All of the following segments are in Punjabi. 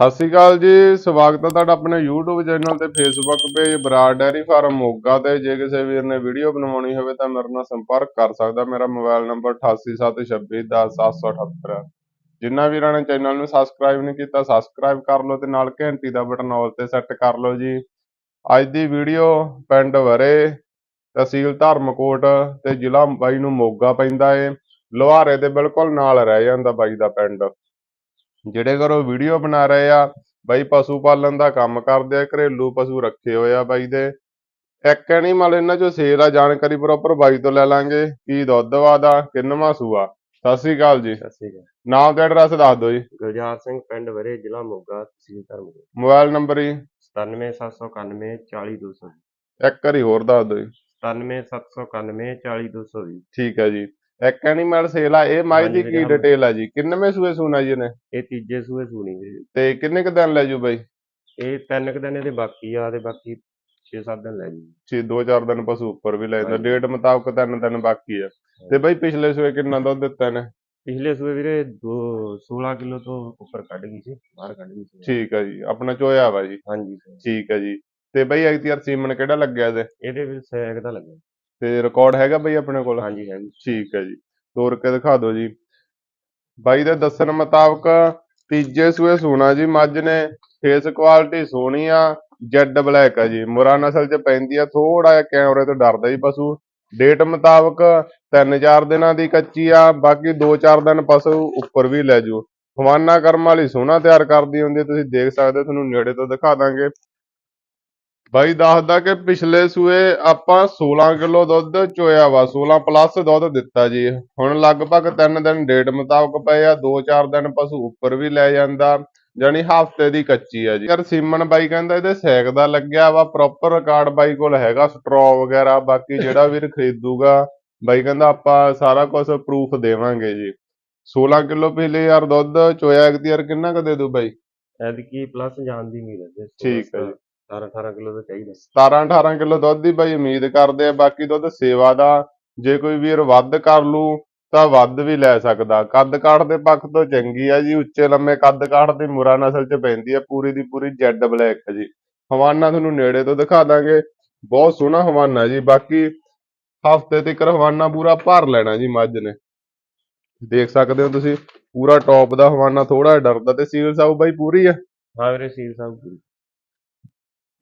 ਸਤਿ ਸ਼੍ਰੀ ਅਕਾਲ ਜੀ, ਸਵਾਗਤ ਹੈ ਤੁਹਾਡਾ ਆਪਣੇ YouTube ਚੈਨਲ ਤੇ, Facebook page Brar dairy farm Moga ਤੇ। ਜੇ ਕਿਸੇ ਵੀਰ ਨੇ ਵੀਡੀਓ ਬਣਵਾਉਣੀ ਹੋਵੇ ਤਾਂ ਮੇਰੇ ਨਾਲ ਸੰਪਰਕ ਕਰ ਸਕਦਾ। ਮੇਰਾ ਮੋਬਾਈਲ ਨੰਬਰ 8876210778 ਜਿਨ੍ਹਾਂ ਵੀਰਾਂ ਨੇ ਚੈਨਲ ਨੂੰ ਸਬਸਕ੍ਰਾਈਬ ਨਹੀਂ ਕੀਤਾ ਸਬਸਕ੍ਰਾਈਬ ਕਰ ਲਓ ਤੇ ਨਾਲ ਘੰਟੀ ਦਾ ਬਟਨ ਆਲ ਤੇ ਸੈੱਟ ਕਰ ਲਓ ਜੀ। ਅੱਜ ਦੀ ਵੀਡੀਓ ਪਿੰਡ ਵਰੇ, ਤਹਿਸੀਲ ਧਰਮਕੋਟ ਤੇ ਜ਼ਿਲ੍ਹਾ ਬਾਈ ਨੂੰ ਮੋਗਾ ਪੈਂਦਾ ਏ। ਲੁਹਾਰੇ ਦੇ ਬਿਲਕੁਲ ਨਾਲ ਰਹਿ ਜਾਂਦਾ ਬਾਈ ਦਾ ਪਿੰਡ। ਜਿਹੜੇ ਘਰੋਂ ਵੀਡੀਓ ਬਣਾ ਰਹੇ ਆ ਬਾਈ ਪਸ਼ੂ ਪਾਲਣ ਦਾ ਕੰਮ ਕਰਦੇ ਆ ਘਰੇਲੂ ਪਸ਼ੂ ਰੱਖੇ ਹੋਏ ਆ ਬਾਈ ਦੇ। ਇੱਕ ਐਨੀਮਲ ਇਹਨਾਂ ਚੋਂ ਸੇਲ ਆ ਜਾਣਕਾਰੀ ਪ੍ਰੋਪਰ ਬਾਈ ਤੋਂ ਲੈ ਲਾਂਗੇ ਕੀ ਦੁੱਧ ਵਾਦਾ ਕਿੰਨਵਾਂ ਸੂਆ ਸਤਿ ਸ੍ਰੀ ਅਕਾਲ ਜੀ। ਸਤਿ ਸ਼੍ਰੀ ਅਕਾਲ। ਨਾਮ ਤੇ ਐਡਰੈਸ ਦੱਸ ਦਿਓ ਜੀ। ਗੁਲਜ਼ਾਰ ਸਿੰਘ ਪਿੰਡ ਵਰੇ ਜ਼ਿਲ੍ਹਾ ਮੋਗਾ ਤਹਿਸੀਲ ਧਰਮਪੁਰ ਮੋਬਾਈਲ ਨੰਬਰ ਜੀ। 97791 40200 ਇੱਕ ਵਾਰੀ ਹੋਰ ਦੱਸ ਦਿਓ ਜੀ। 97791 40220 ਠੀਕ ਹੈ ਜੀ। ਇੱਕ ਐਨੀਮਲ ਸੇਲ ਆ ਇਹ ਮਾਈ ਦੀ ਹਾਂਜੀ, ਕੀ ਵੀਰੇ, ਡਿਟੇਲ ਆ ਜੀ? ਕਿੰਨਵੇਂ ਸੂਏ ਸੂਣਾ ਜੀ ਇਹਨੇ? ਇਹ ਤੀਜੇ ਸੂਏ ਸੂਣੀ ਵੀਰੇ ਤੇ ਕਿੰਨੇ ਕ ਦਿਨ ਲੈ ਜੂ ਬਾਈ? ਇਹ ਤਿੰਨ ਕੁ ਦਿਨ ਇਹਦੇ ਬਾਕੀ ਆ ਤੇ ਬਾਕੀ 6-7 ਦਿਨ ਲੈ ਜੀ। ਛੇ ਦੋ ਚਾਰ ਦਿਨ ਪਸ਼ੂ ਉੱਪਰ ਵੀ ਲੈ ਜਾਂਦਾ। ਹਾਂਜੀ। ਡੇਟ ਮੁਤਾਬਕ ਤਿੰਨ ਦਿਨ ਬਾਕੀ ਆ। ਤੇ ਬਾਈ ਪਿਛਲੇ ਸੂਏ ਕਿੰਨਾ ਦੁੱਧ ਦਿੱਤਾ ਨੇ ਪਿਛਲੇ ਸੂਏ ਵੀਰੇ ਦੋ 16 ਕਿਲੋ ਤੋਂ ਉੱਪਰ ਕੱਢ ਗਈ ਸੀ ਬਾਹਰ ਕੱਢ ਗਈ ਸੀ। ਠੀਕ ਹੈ ਜੀ ਆਪਣਾ ਚੋਇਆ ਵਾ ਜੀ। ਹਾਂਜੀ sir। ਠੀਕ ਹੈ ਜੀ। ਤੇ ਬਈ ਐਕਟੀਆਰ ਸੀਮਨ ਕਿਹੜਾ ਲੱਗਿਆ ਇਹਦੇ? ਇਹਦੇ ਵਿੱਚ ਸੈਗ ਦਾ ਲੱਗਿਆ। ਤੇ ਰਿਕਾਰਡ ਹੈਗਾ ਬਈ ਆਪਣੇ ਕੋਲ? ਹਾਂਜੀ ਹੈਗੀ ਠੀਕ ਹੈ ਜੀ। ਤੋਰ ਕੇ ਦਿਖਾ ਦਿਓ ਜੀ। ਬਾਈ ਦੇ ਦੱਸਣ ਮੁਤਾਬਕ ਤੀਜੇ ਸੂਏ ਸੋਨਾ ਜੀ ਮੱਝ ਨੇ ਫੇਸ ਕੁਆਲਿਟੀ ਸੋਹਣੀ ਆ ਜੈਡ ਬਲੈਕ ਆ ਜੀ। ਮੁਰਾ ਨਸਲ ਚ ਪੈਂਦੀ ਆ ਥੋੜਾ ਜਿਹਾ ਕੈਮਰੇ ਤੋਂ ਡਰਦਾ ਜੀ ਪਸ਼ੂ। ਡੇਟ ਮੁਤਾਬਕ 3-4 ਦਿਨਾਂ ਦੀ ਕੱਚੀ ਆ ਬਾਕੀ 2-4 ਦਿਨ ਪਸ਼ੂ ਉੱਪਰ ਵੀ ਲੈ ਜੂ ਹਵਾਨਾ ਕਰਮ ਵਾਲੀ ਸੋਨਾ ਤਿਆਰ ਕਰਦੀ ਹੁੰਦੀ ਤੁਸੀਂ ਦੇਖ ਸਕਦੇ ਤੁਹਾਨੂੰ ਨੇੜੇ ਤੋਂ ਦਿਖਾ ਦਾਂਗੇ। ਬਾਈ ਦੱਸਦਾ ਕਿ ਪਿਛਲੇ ਸੂਏ ਆਪਾਂ 16 ਕਿਲੋ ਦੁੱਧ ਚੋਇਆ ਵਾ 16 ਪਲੱਸ ਦੁੱਧ ਦਿੱਤਾ ਜੀ। ਹੁਣ ਲਗਭਗ 3 ਦਿਨ ਡੇਟ ਮੁਤਾਬਕ ਪਏ ਆ 2-4 ਦਿਨ ਪਸ਼ੂ ਉੱਪਰ ਵੀ ਲੈ ਜਾਂਦਾ ਜਾਨੀ ਹਫ਼ਤੇ ਦੀ ਕੱਚੀ ਆ ਜੀ। ਯਾਰ ਸੀਮਨ ਬਾਈ ਕਹਿੰਦਾ ਇਹਦੇ ਸੈਕ ਦਾ ਲੱਗਿਆ ਵਾ ਪ੍ਰੋਪਰ ਰਿਕਾਰਡ ਬਾਈ ਕੋਲ ਹੈਗਾ ਸਟ੍ਰੋ ਵਗੈਰਾ ਬਾਕੀ ਜਿਹੜਾ ਵੀਰ ਖਰੀਦੂਗਾ ਬਾਈ ਕਹਿੰਦਾ ਆਪਾਂ ਸਾਰਾ ਕੁਝ ਪ੍ਰੂਫ ਦੇਵਾਂਗੇ ਜੀ। 16 ਕਿਲੋ ਪਿਛਲੇ ਯਾਰ ਦੁੱਧ ਚੋਇਆ ਅਖਤਿਆਰ ਕਿੰਨਾ ਕੁ ਦੇ ਦੂ ਬਾਈ? ਐਤਕੀ ਪਲੱਸ ਜਾਣ ਦੀ ਉਮੀਦ ਹੈ ਠੀਕ ਹੈ ਜੀ। 17-18 ਕਿਲੋ ਦਾ ਚਾਹੀਦਾ 17-18 ਕਿਲੋ ਦੁੱਧ ਦੀ ਬਾਈ ਉਮੀਦ ਕਰਦੇ ਆ ਬਾਕੀ ਦੁੱਧ ਸੇਵਾ ਦਾ ਜੇ ਕੋਈ ਵੀਰ ਵੱਧ ਕਰ ਲੂ ਤਾਂ ਵੱਧ ਵੀ ਲੈ ਸਕਦਾ। ਕੱਦ ਕਾਠ ਦੇ ਪੱਖ ਤੋਂ ਚੰਗੀ ਆ ਜੀ ਉੱਚੇ ਲੰਮੇ ਕੱਦ ਕਾਠ ਦੀ ਮੁਰਾ ਨਸਲ ਚ ਪੈਂਦੀ ਆ ਪੂਰੀ ਦੀ ਪੂਰੀ ਜੈਡ ਬਲੈਕ ਆ ਜੀ। ਹਵਾਨਾ ਤੁਹਾਨੂੰ ਨੇੜੇ ਤੋਂ ਦਿਖਾ ਦਾਂਗੇ। ਬਹੁਤ ਸੋਹਣਾ ਹਵਾਨਾ ਜੀ ਬਾਕੀ ਹਫ਼ਤੇ ਤੱਕ ਹਵਾਨਾ ਪੂਰਾ ਭਰ ਲੈਣਾ ਜੀ ਮੱਝ ਨੇ। ਦੇਖ ਸਕਦੇ ਹੋ ਤੁਸੀਂ ਪੂਰਾ ਟੌਪ ਦਾ ਹਵਾਨਾ ਥੋੜਾ ਡਰਦਾ ਤੇ ਸੀਲ ਸਾਊ ਬਾਈ ਪੂਰੀ ਆ। ਹਾਂ ਵੀਰੇ ਸੀਲ ਸਾਹਿਬ ਪੂਰੀ।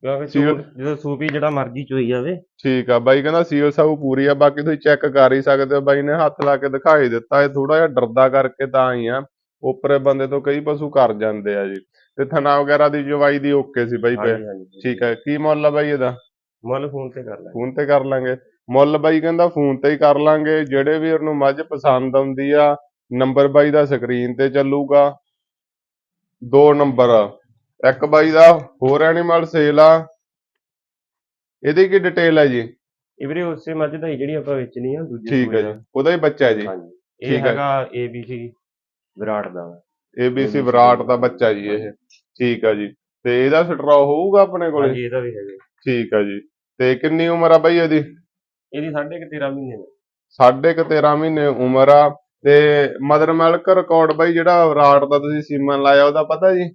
ਕਿਉਂਕਿ ਸੀਲ- ਸੂਪ- ਜਦੋਂ ਸੂਪੀ ਜਿਹੜਾ ਮਰਜ਼ੀ ਚੋਈ ਜਾਵੇ। ਠੀਕ ਆ ਬਾਈ ਕਹਿੰਦਾ ਸੀਲ ਸਾਊ ਪੂਰੀ ਆ ਬਾਕੀ ਤੁਸੀਂ ਚੈੱਕ ਕਰ ਹੀ ਸਕਦੇ ਹੋ ਬਾਈ ਨੇ ਹੱਥ ਲਾ ਕੇ ਦਿਖਾਈ ਦਿੱਤਾ ਇਹ ਥੋੜਾ ਜਿਹਾ ਡਰਦਾ ਕਰਕੇ ਤਾਂ ਹੀ ਆ। ਉੱਪਰੇ ਬੰਦੇ ਤੋਂ ਕਈ ਪਸ਼ੂ ਕਰ ਜਾਂਦੇ ਆ ਜੀ। ਤੇ ਥਣਾ ਵਗੈਰਾ ਦੀ ਜਵਾਈ ਦੀ ਓਕੇ ਸੀ ਬਾਈ ਪੇ ਹਾਂਜੀ ਹਾਂਜੀ। ਠੀਕ ਹੈ ਕੀ ਮੁੱਲ ਆ ਬਾਈ ਇਹਦਾ? ਮੁੱਲ ਫੋਨ ਤੇ ਕਰ ਲੈ ਫੋਨ ਤੇ ਕਰ ਲਾਂਗੇ। ਮੁੱਲ ਬਾਈ ਕਹਿੰਦਾ ਫੋਨ ਤੇ ਹੀ ਕਰ ਲਾਂਗੇ ਜਿਹੜੇ ਵੀਰ ਨੂੰ ਮੱਝ ਪਸੰਦ ਆਉਂਦੀ ਆ ਨੰਬਰ ਬਾਈ ਦਾ ਸਕਰੀਨ ਤੇ ਚੱਲੂਗਾ। ਦੋ ਨੰਬਰ। ਇੱਕ ਬਾਈ ਦਾ ਹੋਰ ਐਨੀਮਲ ਸੇਲ ਆ। ਇਹਦੀ ਕੀ ਡਿਟੇਲ ਹੈ ਜੀ? ਇਹ ਵੀਰੇ ਉਸੇ ਮੱਝ ਦਾ ਹੀ ਜਿਹੜੀ ਆਪਾਂ ਵੇਚਣੀ ਆ ਦੂਜੇ ਠੀਕ ਹੈ ਜੀ। ਉਹਦਾ ਹੀ ਬੱਚਾ ਹੈ ਜੀ। ਹਾਂਜੀ। ਇਹ ਠੀਕ ਹੈ। ਹੈਗਾ ABC ਵਿਰਾਟ ਦਾ। ABC ਵਿਰਾਟ ਦਾ ਬੱਚਾ ਜੀ ਇਹ। ਠੀਕ ਆ ਜੀ। ਤੇ ਇਹਦਾ ਸਟਰਾ ਹੋਊਗਾ ਆਪਣੇ ਕੋਲੇ? ਹਾਂਜੀ ਇਹਦਾ ਵੀ ਹੈਗਾ ਠੀਕ ਆ ਜੀ। ਤੇ ਕਿੰਨੀ ਉਮਰ ਆ ਬਾਈ ਇਹਦੀ? ਇਹਦੀ ਸਾਢੇ ਕੁ 13 ਮਹੀਨੇ ਦਾ ਸਾਢੇ ਕੁ 13 ਮਹੀਨੇ ਉਮਰ ਆ। ਤੇ ਮਦਰ ਮਿਲਕ ਰਿਕਾਰਡ ਬਾਈ ਜਿਹੜਾ ਵਿਰਾਟ ਦਾ ਤੁਸੀਂ ਸੀਮਨ ਲਾਇਆ ਉਹਦਾ ਪਤਾ ਜੀ?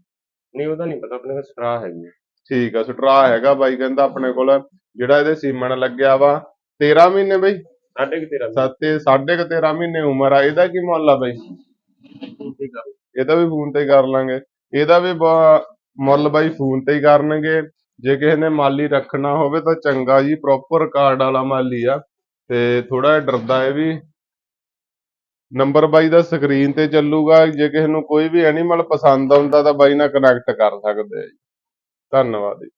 ਨਹੀਂ ਉਹਦਾ ਨਹੀਂ ਪਤਾ ਆਪਣੇ ਕੋਲ ਸਟਰਾ ਹੈਗੀ। ਠੀਕ ਆ ਸਟਰਾ ਹੈਗਾ ਬਾਈ ਕਹਿੰਦਾ ਆਪਣੇ ਕੋਲ ਜਿਹੜਾ ਇਹਦੇ ਸੀਮਨ ਲੱਗਿਆ ਵਾ 13 ਮਹੀਨੇ ਬਾਈ? ਸਾਢੇ ਕੁ 13 ਸੱਤੇ ਸਾਢੇ ਕੁ 13 ਮਹੀਨੇ ਉਮਰ ਆ ਇਹਦਾ ਕੀ ਮੁੱਲ ਆ ਬਾਈ? ਇਹਦਾ ਵੀ ਫੋਨ ਤੇ ਹੀ ਕਰ ਲਾਂਗੇ। ਇਹਦਾ ਵੀ ਬ- ਮੁੱਲ ਬਾਈ ਫੋਨ ਤੇ ਹੀ ਕਰਨਗੇ। ਜੇ ਕਿਸੇ ਨੇ ਮਾਲੀ ਰੱਖਣਾ ਹੋਵੇ ਤਾਂ ਚੰਗਾ ਜੀ ਪ੍ਰੋਪਰ ਕਾਰਡ ਵਾਲਾ ਮਾਲੀ ਆ। ਤੇ ਥੋੜਾ ਡਰਦਾ ਇਹ ਵੀ। ਨੰਬਰ ਬਾਈ ਦਾ ਸਕਰੀਨ ਤੇ ਚੱਲੂਗਾ, ਜੇ ਕਿਸੇ ਨੂੰ ਕੋਈ ਵੀ ਐਨੀਮਲ ਪਸੰਦ ਆਉਂਦਾ ਤਾਂ ਬਾਈ ਨਾਲ ਕਨੈਕਟ ਕਰ ਸਕਦੇ ਆ ਜੀ। ਧੰਨਵਾਦ ਜੀ।